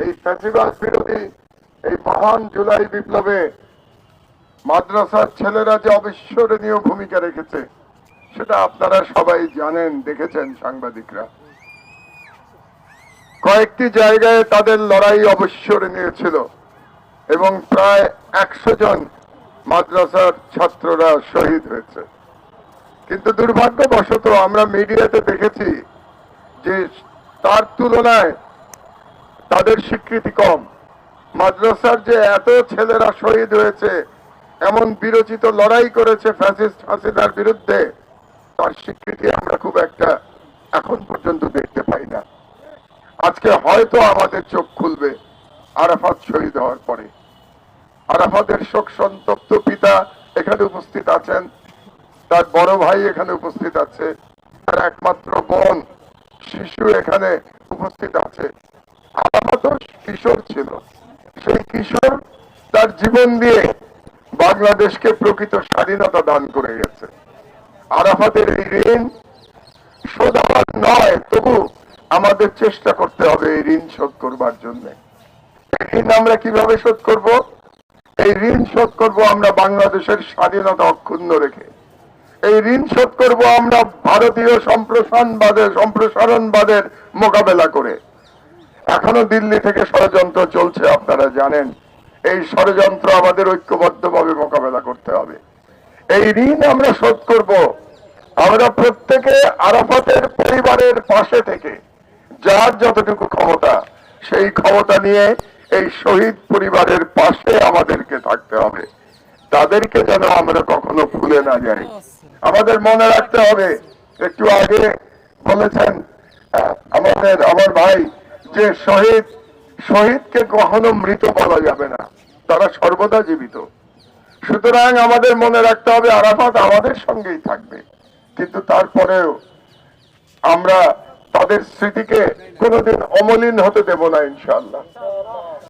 এই ফ্যাসিবাদ বিরোধী এই মহান জুলাই বিপ্লবে মাদ্রাসার ছেলেরা যে অবিস্মরণীয় ভূমিকা রেখেছে, সেটা আপনারা সবাই জানেন, দেখেছেন সাংবাদিকরা। কয়েকটি জায়গায় তাদের লড়াই অবিস্মরণীয় ছিল এবং প্রায় একশো জন মাদ্রাসার ছাত্ররা শহীদ হয়েছে। কিন্তু দুর্ভাগ্যবশত আমরা মিডিয়াতে দেখেছি যে তার তুলনায় তাদের স্বীকৃতি কম। মাদ্রাসার যে এত ছেলেরা শহীদ হয়েছে, এমন বিরোচিত লড়াই করেছে ফ্যাসিস্ট হাসিনার বিরুদ্ধে, তার স্বীকৃতি আমরা খুব একটা এখন পর্যন্ত দেখতে পাই না। আজকে হয়তো আমাদের চোখ খুলবে আরাফাত শহীদ হওয়ার পরে। আরাফাতের শোক সন্তপ্ত পিতা এখানে উপস্থিত আছেন, তার বড় ভাই এখানে উপস্থিত আছে, তার একমাত্র বোন শিশু এখানে উপস্থিত আছে। কিশোর ছিল। সেই কিশোর তার জীবন দিয়ে বাংলাদেশকে প্রকৃত স্বাধীনতা দান করে গেছে। আরাফাতের এই ঋণ শোধ নয়, তবু আমাদের চেষ্টা করতে হবে এই ঋণ শোধ করবার জন্য। ঋণ আমরা কীভাবে শোধ করব? এই ঋণ শোধ করব আমরা বাংলাদেশের স্বাধীনতা অক্ষুণ্ণ রেখে। এই ঋণ শোধ করব আমরা ভারতীয় সম্প্রসারণবাদের সম্প্রসারণবাদের মোকাবেলা করে। এখনও দিল্লি থেকে ষড়যন্ত্র চলছে, আপনারা জানেন। এই ষড়যন্ত্র আমাদের ঐক্যবদ্ধভাবে মোকাবেলা করতে হবে। এই ঋণ আমরা শোধ করব। আমরা প্রত্যেকে আরাফাতের পরিবারের পাশে থেকে, যার যতটুকু ক্ষমতা, সেই ক্ষমতা নিয়ে এই শহীদ পরিবারের পাশে আমাদেরকে থাকতে হবে। তাদেরকে যেন আমরা কখনো ভুলে না যাই। আমাদের মনে রাখতে হবে, একটু আগে বলেছেন আমাদের, আমার ভাই যে শহীদ, শহীদকে কখনো মৃত বলা যাবে না। তারা সর্বদা জীবিত। সুতরাং আমাদের মনে রাখতে হবে, আরাফাত আমাদের সঙ্গেই থাকবে। কিন্তু তারপরেও আমরা তাদের স্মৃতিকে কোনোদিন অমলিন হতে দেব না ইনশাল্লাহ